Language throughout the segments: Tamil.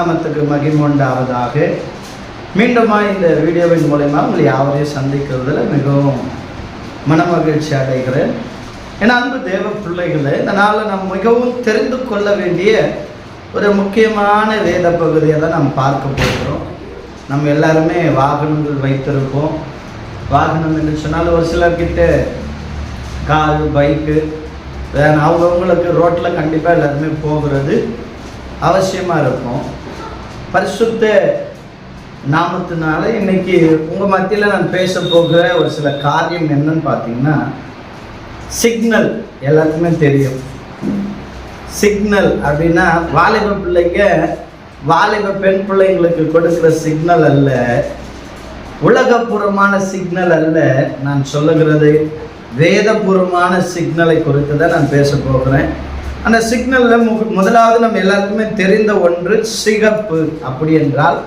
திருநாமத்துக்கு மகிமுண்டாவதாக. மீண்டுமா இந்த வீடியோவின் மூலயமா உங்களை யாவரையும் சந்திக்கிறதுல மிகவும் மனமகிழ்ச்சி அடைகிறேன். என் அன்பு தேவ பிள்ளைகளை இந்த நாளில் நாம் மிகவும் தெரிந்து கொள்ள வேண்டிய ஒரு முக்கியமான வேத பகுதியை தான் நாம் பார்க்க போகிறோம். நம்ம எல்லாருமே வாகனங்கள் வைத்திருப்போம். வாகனம் என்று சொன்னால் ஒரு சிலர்கிட்ட காரு பைக்கு அவங்கவுங்களுக்கு ரோட்டில் கண்டிப்பாக எல்லாருமே போகிறது. அவசியமாக இருக்கும் பரிசுத்த நாமத்தினால இன்னைக்கு உங்கள் மத்தியில் நான் பேச போகிற ஒரு சில காரியம் என்னன்னு பார்த்தீங்கன்னா சிக்னல் எல்லாத்துக்குமே தெரியும். சிக்னல் அப்படின்னா வாலிப பிள்ளைங்க வாலிப பெண் பிள்ளைங்களுக்கு கொடுக்குற சிக்னல் அல்ல. உலகபூர்வமான சிக்னல் அல்ல. நான் சொல்லுகிறது வேதபூர்வமான சிக்னலை குறித்து தான் நான் பேச போகிறேன். அந்த சிக்னலில் மு முதலாவது நம்ம எல்லாருக்குமே தெரிந்த ஒன்று சிகப்பு. அப்படி என்றால்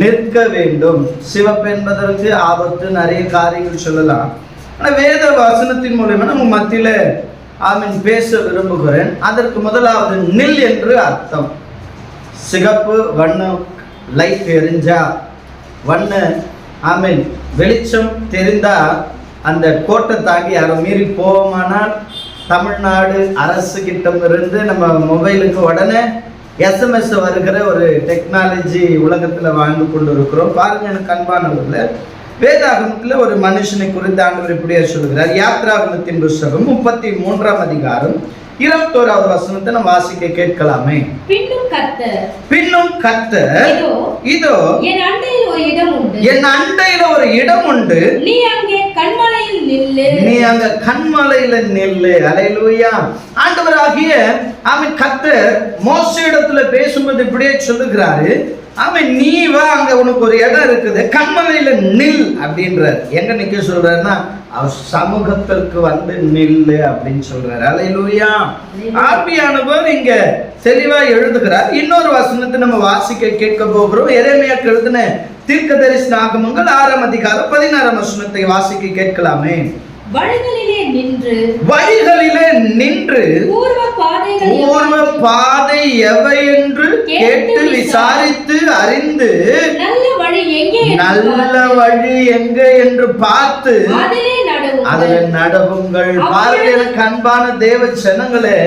நிற்க வேண்டும். சிவப்பு என்பதற்கு ஆபத்து நிறைய காரியங்கள் சொல்லலாம். ஆனால் வேத வசனத்தின் மூலயமா நம்ம மத்தியில் ஆமீன் பேச விரும்புகிறேன். அதற்கு முதலாவது நில் என்று அர்த்தம். சிகப்பு வண்ணம் லைட் எரிஞ்சா வண்ண ஆமீன் வெளிச்சம் தெரிந்தா அந்த கோட்டை தாண்டி யாரும் மீறி போவோமானால் தமிழ்நாடு அரசு கிட்டம் இருந்து நம்ம மொபைலுக்கு உடனே எஸ்எம்எஸ் வருகிற ஒரு டெக்னாலஜி உலகத்தில் வாழ்ந்து கொண்டு இருக்கிறோம் பாருங்க எனக்கு அன்பானவர்கள வேதாகமத்தில் ஒரு மனுஷனை குறித்து ஆண்டவர் இப்படியே சொல்கிறார் யாத்ராகமத்தின் புஸ்தகம் முப்பத்தி மூன்றாம் அதிகாரம் இருபத்தோராவது வசனத்தை நம்ம வாசிக்க கேட்கலாமே. பின்னும் இதோ இதோ என் அண்டையில் ஒரு இடம் உண்டு. என் அண்டையில ஒரு இடம் உண்டு. நீ அங்கே கண்மலையில் நில்லு. நீ அங்க கண்மலையில நில்லு. அலையிலூயா. ஆண்டவராகிய அவன் கத்த மோச இடத்துல பேசும்போது இப்படியே சொல்லுகிறாரு. அவன் நீ வா அங்க உனக்கு ஒரு இடம் இருக்குது. கண்மலையில நில் அப்படின்றார். எங்க நிக்க சொல்றாருன்னா அவர் சமூகத்திற்கு வந்து நில்லு அப்படின்னு சொல்றாரு. அலையிலூயா ஆர்பியானவர் இங்க தெளிவா எழுதுகிறார். இன்னொரு வசனத்தை நம்ம வாசிக்க கேட்க போகிறோம். எரேமியாக்கு எழுதின தீர்க்க தரிசன ஆகமங்கள் ஆறாம் அதிகாரம் பதினாறாம் வசனத்தை வாசிக்க கேட்கலாமே. வழிகளிலே நின்று வழிகளிலே நின்று பூர்வ பாதை எவை என்று கேட்டு விசாரித்து அறிந்து நல்ல வழி எங்கே நல்ல வழி எங்க என்று பார்த்து அதிலே அதுல நடவுங்கள் பாருங்க அன்பான தேவ ஜனங்களே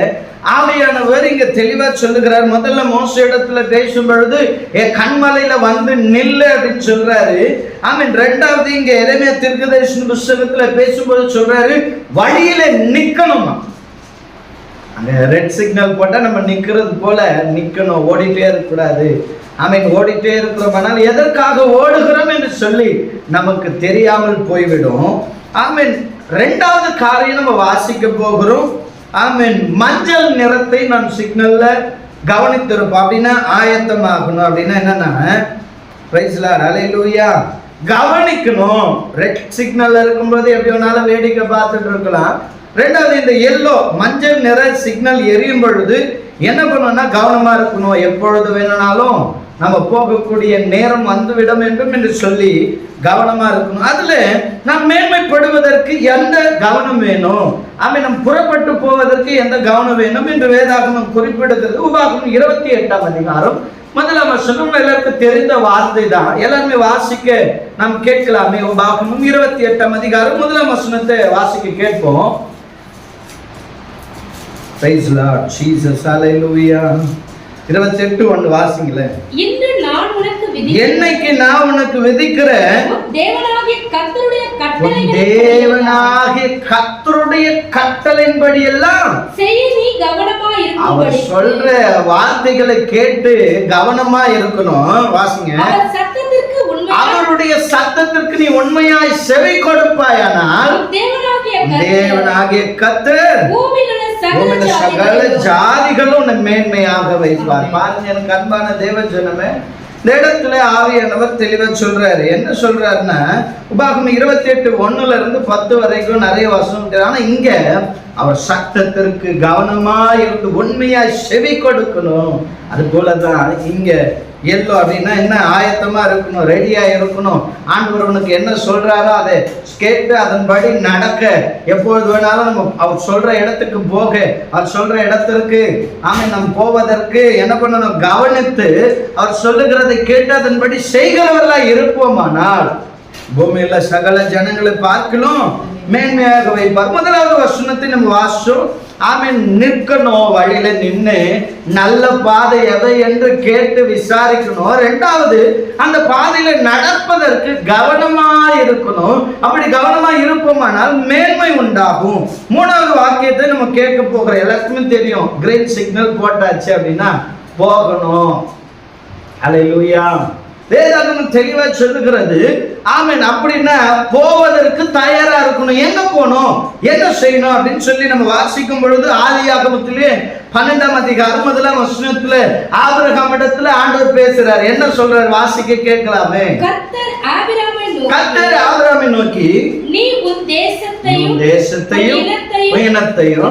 ஆவியானவர் இங்க தெளிவா சொல்லுகிறார். முதல்ல மோச இடத்துல பேசும் பொழுது என் கண்மலையில வந்து நில்லு அப்படின்னு சொல்றாரு. ஆமீன். ரெண்டாவது இங்க எரேமியா தீர்க்கதரிசன புஸ்தகத்துல பேசும்போது சொல்றாரு வழியில நிக்கணுமா? அங்க ரெட் சிக்னல் போட்டா நம்ம நிக்கிறது போல நிக்கணும். ஓடிட்டே இருக்கக்கூடாது. ஆமீன். ஓடிட்டே இருக்கிறோம். ஆனால் எதற்காக ஓடுகிறோம் என்று சொல்லி நமக்கு தெரியாமல் போய்விடும். ஆமீன். ரெண்டாவது காரியம் நம்ம வாசிக்க போகிறோம். ஆமீன். மஞ்சள் நிறத்தை நான் சிக்னல்ல கவனித்திருப்போம். அப்படின்னா ஆயத்தமாகணும். அப்படின்னா என்னன்னா பிரைஸ்லார் அலையிலூயா கவனிக்கணும். ரெட் சிக்னல் இருக்கும்போது எப்படி வேணாலும் வேடிக்கை பார்த்துட்டு இருக்கலாம். ரெண்டாவது இந்த எல்லோ மஞ்சள் நிற சிக்னல் எரியும் பொழுது என்ன பண்ணணும்னா கவனமா இருக்கணும். எப்பொழுது வேணும்னாலும் நம்ம போகக்கூடிய நேரம் வந்துவிட வேண்டும் என்று சொல்லி கவனமா இருக்கணும். அதுல நாம் மேன்மைப்படுவதற்கு எந்த கவனம் வேணும்? ஆமே நம் புறப்பட்டு போவதற்கு எந்த கவனம் வேணும் என்று வேதாகமம் குறிப்பிடுகிறது. உபாகமம் இருபத்தி எட்டாம் அதிகாரம். முதலாம் வசனம் எல்லாருக்கும் தெரிந்த வார்த்தை தான். எல்லாருமே வாசிக்க நாம் கேட்கலாமே. உபாகமும் இருபத்தி எட்டாம் அதிகாரம். முதலாம் வசனத்தை வாசிக்க கேட்போம். Praise Lord, Jesus, hallelujah. இருபத்தெட்டு ஒன்று வாசிங்களேன் இன்று நான் உனக்கு விதி என்னைக்கு நான் உனக்கு விதிக்கிற தேவனாகிய கர்த்தருடைய உன் கட்டளைகளை தேவனாகிய கர்த்தருடைய கட்டளையின்படி எல்லாம் செய்ய நீ கவனமா அவர் இருக்கும்படி. சொல்ற வார்த்தைகளை கேட்டு கவனமா இருக்கணும். வாசிங்க. அவர் சத்தத்திற்கு உண்மை அவருடைய சத்தத்திற்கு நீ உண்மையாய் செவி கொடுப்பாயானால் தேவனாகிய கர்த்தர் பூமியில் சகல ஜாதிகளும் உன்னை மேன்மையாக வைப்பார். பாருங்க எனக்கு அன்பான தேவ ஜனமே இந்த இடத்துல ஆவியானவர் தெளிவா சொல்றாரு. என்ன சொல்றாருன்னா உபாகம் இருபத்தி எட்டு ஒண்ணுல இருந்து பத்து வரைக்கும் நிறைய வசனம். ஆனா இங்க அவர் சத்தத்திற்கு கவனமா இருந்து உண்மையாக செவி கொடுக்கணும். அது போலதான் இங்க எல்லோ அப்படின்னா என்ன? ஆயத்தமா இருக்கணும் ரெடியா இருக்கணும். ஆண்டவர் உனக்கு என்ன சொல்றாரோ அதை கேட்டு அதன்படி நடக்க. எப்பொழுது வேணாலும் நம்ம அவர் சொல்ற இடத்துக்கு போக. அவர் சொல்ற இடத்திற்கு ஆமாம் நம்ம போவதற்கு என்ன பண்ணணும்? கவனித்து அவர் சொல்லுகிறதை கேட்டு அதன்படி செய்கிறவர்களா இருப்போமானால் பூமியில சகல ஜனங்களை பார்க்கணும். மேன்மையாக வைப்பார் முதலாவது வசனத்தை நம்ம வாசிச்சோம். ஆமென் நிற்கணும் வழியில நின்று நல்ல பாதை எதை என்று கேட்டு விசாரிக்கணும். ரெண்டாவது அந்த பாதையில நடப்பதற்கு கவனமா இருக்கணும். அப்படி கவனமா இருப்போமானால் மேன்மை உண்டாகும். மூணாவது வாக்கியத்தை நம்ம கேட்க போகிற எல்லாருக்குமே தெரியும். கிரேட் சிக்னல் போட்டாச்சு அப்படின்னா போகணும். அலையூயா வேதாகமம் தெளிவா சொல்லுகிறது. ஆமென் அப்படின்னா போவதற்கு தயார் இருக்கணும் எங்க போகணும்? என்ன செய்யணும் அப்படின்னு சொல்லி நம்ம வாசிக்கும் பொழுது ஆதியாகமத்திலே பன்னெண்டாம் அதிகாரம் முதலாம் வசனத்துல ஆபிரகாம் இடத்துல ஆண்டவர் பேசுறாரு. என்ன சொல்றாரு? வாசிக்க கேட்கலாமே. கர்த்தர் ஆபிரகாமை நோக்கி நீ உன் தேசத்தையும் தேசத்தையும் இனத்தையும்,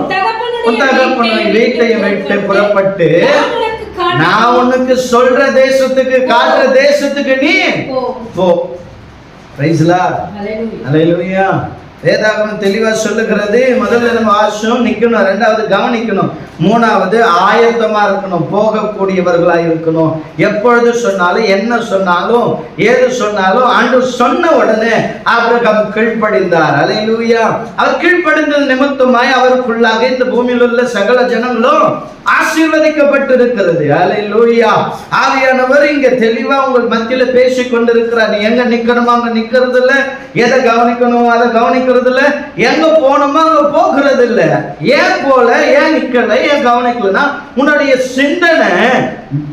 உன் தகப்பனுடைய வீட்டையும் விட்டு புறப்பட்டு நான் உனக்கு சொல்ற தேசத்துக்கு காட்டுற தேசத்துக்கு நீ போ. பிரைஸ்லா. அலையிலுயா வேதாகம் தெளிவா சொல்லுகிறது முதல்ல நம்ம ஆசிரம் நிக்கணும் ரெண்டாவது கவனிக்கணும். மூணாவது ஆயத்தமா இருக்கணும் போகக்கூடியவர்களா இருக்கணும். எப்பொழுது சொன்னாலும் என்ன சொன்னாலும் ஏது சொன்னாலும் ஆண்டு சொன்ன உடனே ஆபிரகாம் கீழ்ப்படிந்தார். அலையூயா அவர் கீழ்ப்படிந்தது நிமித்தமாய் அவருக்குள்ளாக இந்த பூமியில் உள்ள சகல ஜனங்களும் ஆசீர்வதிக்கப்பட்டிருக்கிறது. அலை லூயா ஆவியானவர் இங்க தெளிவா உங்கள் மத்தியில பேசி கொண்டிருக்கிறார் நீ எங்க நிக்கணுமோ அங்க நிக்கிறது இல்லை எதை கவனிக்கணும் அதை கவனிக்கணும் கவனிக்கிறது இல்லை எங்க போனோமோ அங்க போகிறது இல்ல ஏன் போல? ஏன் நிற்கலை ஏன் கவனிக்கலன்னா உன்னுடைய சிந்தனை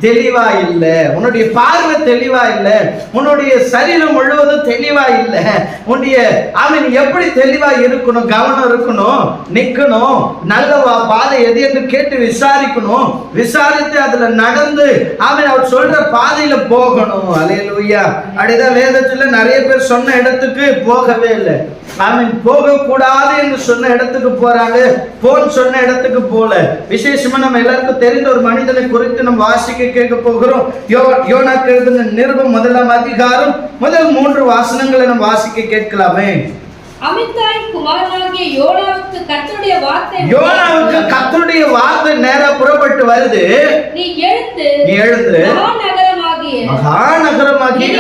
தெளிவா இல்லை. உன்னுடைய பார்வை தெளிவா இல்லை. உன்னுடைய சரீரம் முழுவதும் தெளிவா இல்லை. உன்னுடைய அவன் எப்படி தெளிவா இருக்கணும் கவனம் இருக்கணும் நிக்கணும் நல்ல வா- பாதை எது என்று கேட்டு விசாரிக்கணும். விசாரித்து அதுல நடந்து அவன் அவர் சொல்ற பாதையில போகணும். அலையலூயா அப்படிதான் வேதத்துல நிறைய பேர் சொன்ன இடத்துக்கு போகவே இல்லை. அவன் போகக்கூடாது என்று சொன்ன இடத்துக்கு போறாங்க. போன் சொன்ன இடத்துக்கு போல. விசேஷமா நம்ம எல்லாருக்கும் தெரிந்த ஒரு மனிதனை குறித்து நம்ம வாசிக்க கேட்க போகிறோம் யோ எழுதின நிருபம் முதலாம் அதிகாரம் முதல் மூன்று வாசனங்களை நம்ம வாசிக்க கேட்கலாமே. குமாரனாகிய யோனாவுக்கு கர்த்தருடைய வார்த்தை யோனாவுக்கு கத்தருடைய வார்த்தை நேரா புறப்பட்டு வருது. நீ எழுந்து நீ எழுந்து மகாநகரமாகிய மகாநகரமாகிய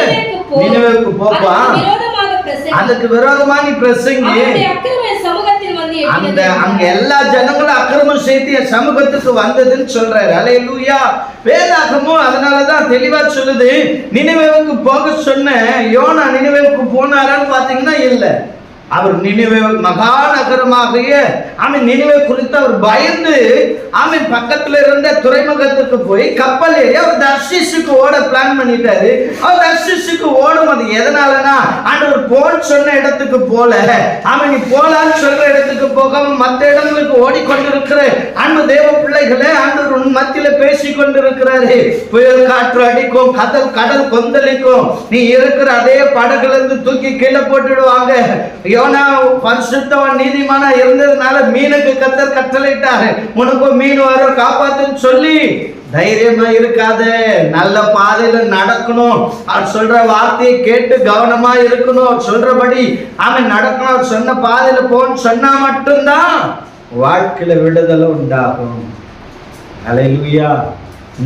நினிவேக்கு போப்பா. விரோதமாக. அதுக்கு விரோதமா நீ பிரசங்கி அவருடைய அக்கிரம என் சமூகத்தில் வந்து அந்த அங்க எல்லா ஜனங்களும் அக்கிரமம் செய்து என் சமூகத்துக்கு வந்ததுன்னு சொல்றாரு. அலையலூயா. வேதாகமும் அதனாலதான் தெளிவா சொல்லுது. நினைவேவுக்கு போக சொன்ன யோனா நினைவேவுக்கு போனாரான்னு பாத்தீங்கன்னா இல்ல. அவர் நினைவே மகாநகரமாகிய அவன் நினைவே குறித்து அவர் பயந்து அவன் பக்கத்துல இருந்த துறைமுகத்துக்கு போய் கப்பல் ஏறி அவர் தர்ஷிஸுக்கு ஓட பிளான் பண்ணிட்டாரு. அவர் தர்ஷிஸுக்கு ஓடும். அது எதனாலனா ஆண்டவர் போல் சொன்ன இடத்துக்கு போல அவன் நீ போலான்னு சொல்ற இடத்துக்கு போக மற்ற இடங்களுக்கு ஓடிக்கொண்டிருக்கிற அன்பு தேவ பிள்ளைகளே அன்று உன் மத்தியில பேசி கொண்டிருக்கிறாரு. புயல் காற்று அடிக்கும் கடல் கடல் கொந்தளிக்கும். நீ இருக்கிற அதே படகுல இருந்து தூக்கி கீழே போட்டுடுவாங்க. யோனா பரிசுத்தவன் நீதிமானா இருந்ததுனால மீனுக்கு கத்தர் கட்டளையிட்டாரு. உனக்கும் மீன் வரும் காப்பாத்துன்னு சொல்லி தைரியமா இருக்காத. நல்ல பாதையில நடக்கணும். அவர் சொல்ற வார்த்தையை கேட்டு கவனமா இருக்கணும். அவர் சொல்றபடி அவன் நடக்கணும். அவர் சொன்ன பாதையில போன்னு சொன்னா மட்டும்தான் வாழ்க்கையில விடுதலை உண்டாகும். அலையுயா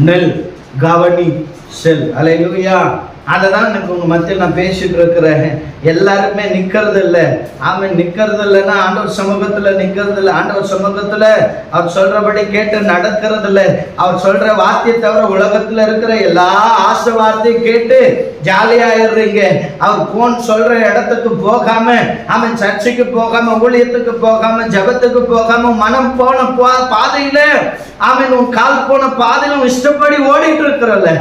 நெல் கவனி செல். அலையுயா அதை தான் எனக்கு உங்க மத்தியில் நான் பேசிட்டு இருக்கிறேன். எல்லாருமே நிக்கிறது இல்லை ஆமாம் நிக்கிறது இல்லைன்னா ஆண்டவர் சமூகத்துல நிக்கிறது இல்லை ஆண்டவர் சமூகத்துல அவர் சொல்றபடி கேட்டு நடக்கிறது இல்லை அவர் சொல்ற வார்த்தையை தவிர உலகத்துல இருக்கிற எல்லா ஆசை வார்த்தையும் கேட்டு ஜாலியாயிடுறீங்க. அவர் போன் சொல்ற இடத்துக்கு போகாம அவன் சர்ச்சைக்கு போகாம ஊழியத்துக்கு போகாம ஜபத்துக்கு போகாம மனம் போன பா- பாதையில அவன் உன் கால் போன பாதையிலும் இஷ்டப்படி ஓடிட்டு இருக்கிறல்ல.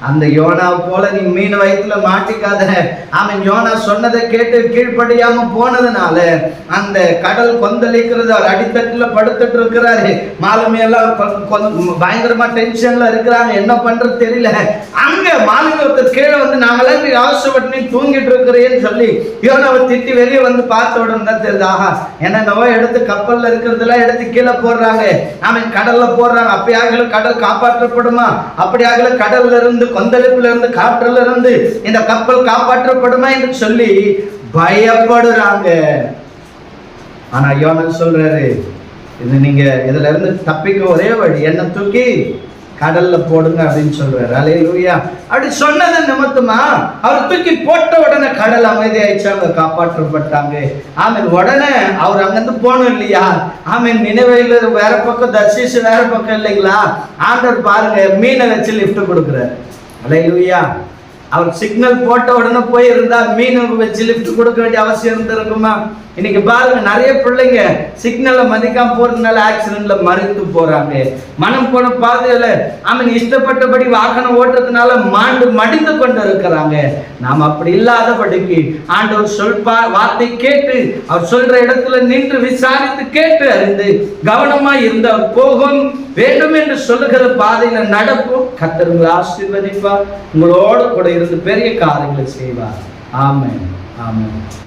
அந்த யோனா போல நீ மீன் வயிற்றுல மாட்டிக்காத. அவன் யோனா சொன்னது கேட்டு கீழ்ப்படியாம போனதுனால அந்த கடல் கொந்தளிக்கிறது அவர் அடித்தட்டுல படுத்துட்டு இருக்கிறாரு. மாலுமி எல்லாம் பயங்கரமா டென்ஷன்ல இருக்கிறாங்க. என்ன பண்றது தெரியல. அங்க மாலுமி ஒருத்தர் கீழே வந்து நாங்களாம் இப்படி ஆசைப்பட்டு நீ தூங்கிட்டு இருக்கிறேன்னு சொல்லி யோனாவை திட்டி வெளியே வந்து பார்த்த உடனே தான் தெரியுது? ஆஹா என்னென்னவோ எடுத்து கப்பல்ல இருக்கிறதெல்லாம் எடுத்து கீழே போடுறாங்க. அவன் கடல்ல போடுறாங்க. அப்படியாக கடல் காப்பாற்றப்படுமா? அப்படியாக கடல்ல இருந்து கொந்தளிப்புல இருந்து காற்றுல இருந்து இந்த கப்பல் காப்பாற்றப்படுமா? என்று சொல்லி பயப்படுறாங்க. ஆனா யோனன் சொல்றாரு இது நீங்க இதுல இருந்து தப்பிக்க ஒரே வழி என்ன தூக்கி கடல்ல போடுங்க அப்படின்னு சொல்றாரு. அலையிலூயா அப்படி சொன்னது நிமித்தமா அவர் தூக்கி போட்ட உடனே கடல் அமைதியாயிடுச்சு அவங்க காப்பாற்றப்பட்டாங்க. ஆமீன். உடனே அவர் அங்கிருந்து போகணும் இல்லையா? ஆமீன். நினைவையில் வேற பக்கம் தர்சிஸ் வேற பக்கம் இல்லைங்களா? ஆண்டவர் பாருங்க மீனை வச்சு லிஃப்ட் கொடுக்குறாரு. அலையிலூயா அவர் சிக்னல் போட்ட உடனே போயிருந்தா மீன் வச்சு லிஃப்ட் கொடுக்க வேண்டிய அவசியம் இருந்திருக்குமா? இன்னைக்கு பாருங்க நிறைய பிள்ளைங்க சிக்னலை மதிக்காம போறதுனால ஆக்சிடென்ட்ல மறித்து போறாங்க. மனம் போன பாதையில அவன் இஷ்டப்பட்டபடி வாகனம் ஓட்டுறதுனால மாண்டு மடிந்து கொண்டு இருக்கிறாங்க. நாம் அப்படி இல்லாதபடிக்கு ஆண்டவர் சொல் வார்த்தை கேட்டு அவர் சொல்ற இடத்துல நின்று விசாரித்து கேட்டு அறிந்து கவனமா இருந்த போகும். வேண்டும் என்று சொல்லுகிற பாதையில நடப்போம். கத்தர் உங்களை ஆசீர்வதிப்பார். உங்களோட கூட இருந்து பெரிய காரியங்களை செய்வார். ஆமென். ஆமென்.